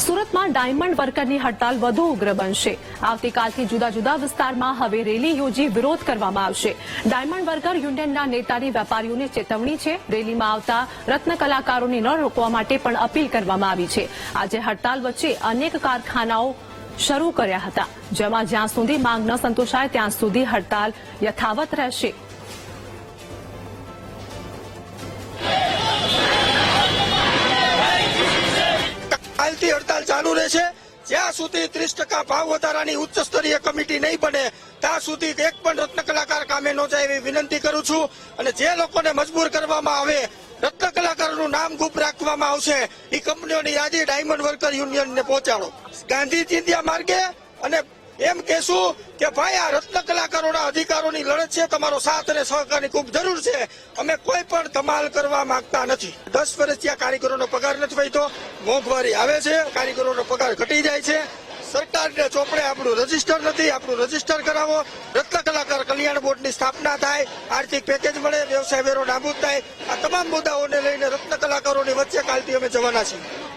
સુરતમાં ડાયમંડ વર્કરની હડતાલ વધુ ઉગ્ર બનશે. આવતીકાલથી જુદા જુદા વિસ્તારમાં હવે રેલી યોજી વિરોધ કરવામાં આવશે. ડાયમંડ વર્કર યુનિયનના નેતાની વેપારીઓને ચેતવણી છે. રેલીમાં આવતા રત્ન કલાકારોને ન રોકવા માટે પણ અપીલ કરવામાં આવી છે. આજે હડતાલ વચ્ચે અનેક કારખાનાઓ શરૂ કર્યા હતા. જેમાં જ્યાં સુધી માંગ ન સંતોષાય, ત્યાં સુધી હડતાલ યથાવત રહેશે. હડતાલ ચાલુ રહેશે. જ્યાં સુધી ત્રીસ ટકા ભાવ વધારાની ઉચ્ચ સ્તરીય કમિટી નહીં બને, ત્યાં સુધી એક પણ રત્ન કલાકાર કામે ન જાય એવી વિનંતી કરું છું. અને જે લોકોને મજબૂર કરવામાં આવે, રત્ન કલાકારોનું નામ ગુપ રાખવામાં આવશે. એ કંપનીઓની યાદી ડાયમંડ વર્કર યુનિયનને પહોંચાડો. ગાંધી ચિંધ્યા માર્ગે અને એમ કહેશું કે ભાઈ, આ રત્ન કલાકારોના અધિકારોની લડત છે, તમારો સાથ અને સહકારની ખૂબ જરૂર છે. અમે કોઈ પણ ધમાલ કરવા માંગતા નથી. દસ વર્ષથી આ કારીગરોનો પગાર નથી વધ્યો મોંઘવારી આવે છે, કારીગરોનો પગાર ઘટી જાય છે. સરકારને ચોપડે આપણું રજિસ્ટર નથી, આપણું રજિસ્ટર કરાવો. રત્ન કલાકાર કલ્યાણ બોર્ડની સ્થાપના થાય, આર્થિક પેકેજ મળે, વ્યવસાય વેરો નાબૂદ થાય. આ તમામ મુદ્દાઓને લઈને રત્ન કલાકારોની વચ્ચે કાલથી અમે જવાના છીએ.